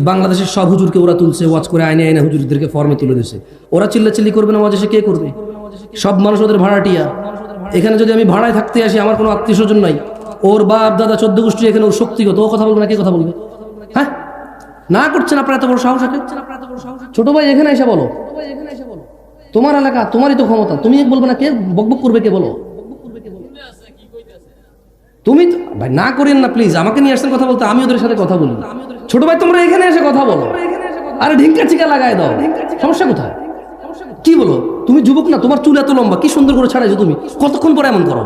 বাংলাদেশের সব হুজুরকে ওরা তুলছে, ওয়াজ করে আইনে আইনে হুজুরদেরকে ফর্মে তুলে দিছে। ওরা চিল্লাচিল্লি করবে না ওয়াজ কে করবে? সব মানুষ ওদের ভাড়াটিয়া। এখানে যদি আমি ভাড়ায় থাকতে আসি, আমার কোনো আত্মীয় স্বজন নাই। ওর বাপ, দাদা, চোদ্দ গোষ্ঠী এখানে ওর শক্তিগত। ও কথা বলবে না, কে কথা বলবে? হ্যাঁ? না করছেন আপনার এত বড় সাহস ছোট ভাই, এখানে এসে বলো। তোমার এলাকা, তোমারই তো ক্ষমতা। তুমি বলবে না, কে বকবক করবে, কে বলো? তুমি ভাই, না করেন না প্লিজ আমাকে নিয়ে আসছেন কথা বলতে, আমি ওদের সাথে কথা বলি। ছোট ভাই, তোমরা এখানে এসে কথা বলো। আরে, ঢিঙ্কা চিকা লাগাই দাও। সমস্যা কোথায়? কি বলো? তুমি যুবক না, তোমার চুল এত লম্বা, কি সুন্দর করে ছাড়াইছো তুমি? কতক্ষণ পরে এমন করো?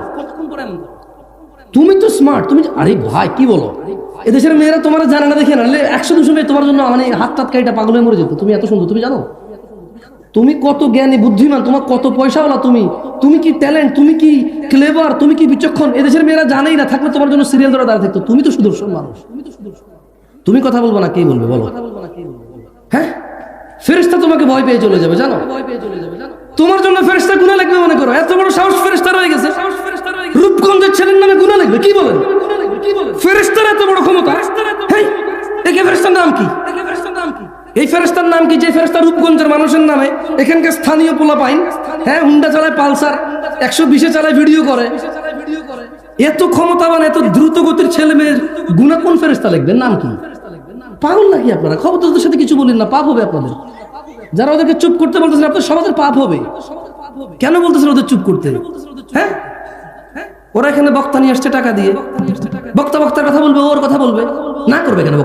তুমি তো স্মার্ট তুমি আরে ভাই, কি বলো? এদেশের মেয়েরা তোমার জানা না দেখে না একশো দুশো মেয়ে তোমার জন্য মানে হাত টাত কাইটা পাগল হয়ে মরে যেত। তুমি এত সুন্দর, তুমি জানো? তুমি কত জ্ঞানী, বুদ্ধিমান, তোমার কত পয়সাওয়ালা তুমি? তুমি কি ট্যালেন্ট তুমি কি ক্লেভার তুমি কি বিচক্ষণ? এদেশের মেয়েরা জানেই না, থাকলে তোমার জন্য সিরিয়াল ধরে দাঁড়িয়ে থাকতো। তুমি তো সুদর্শন মানুষ। তুমি তো সুদর্শন তুমি কথা বলব না, কে বলবে, বলো? হ্যাঁ? ফেরেস্তা তোমাকে ভয় পেয়ে চলে যাবে, জানো? ভয় যাবে তোমার জন্য ফেরেস্তা গুণা লাগবে মনে করো। এত বড় সাহস ফেরেস্তা রয়ে গেছে। রূপগঞ্জের ছেলের নামে গুণা লাগবে, কি বলেন? ফেরেস্তার এত বড় ক্ষমতা? একে ফেরেস্তার নাম কি? এই ফেরেস্তার নাম কি? যে ফেরেস্তা রূপগঞ্জের মানুষের নামে এখানকার স্থানীয় পোলা পাইন হ্যাঁ হুন্ডা চালায় পালসার, একশো বিশে চালায় ভিডিও করে। এত ক্ষমতাবান, এত দ্রুত গতির ছেলে মেয়ের গুণা কোন ফেরেস্তা লিখবেন? নাম কি? পাগল নাকি আপনারা? খবর তোদের সাথে কিছু বলেন না, পাপ হবে আপনাদের। যারা ওদেরকে চুপ করতে বলতেছেন আপনার সমাজের পাপ হবে। কেন বলতেছেন ওদের চুপ করতে? হ্যাঁ? ওরা এখানে বক্তা নিয়ে আসছে টাকা দিয়ে। বক্তা বক্তার কথা বলবে, ওর কথা বলবে। না করবে কেন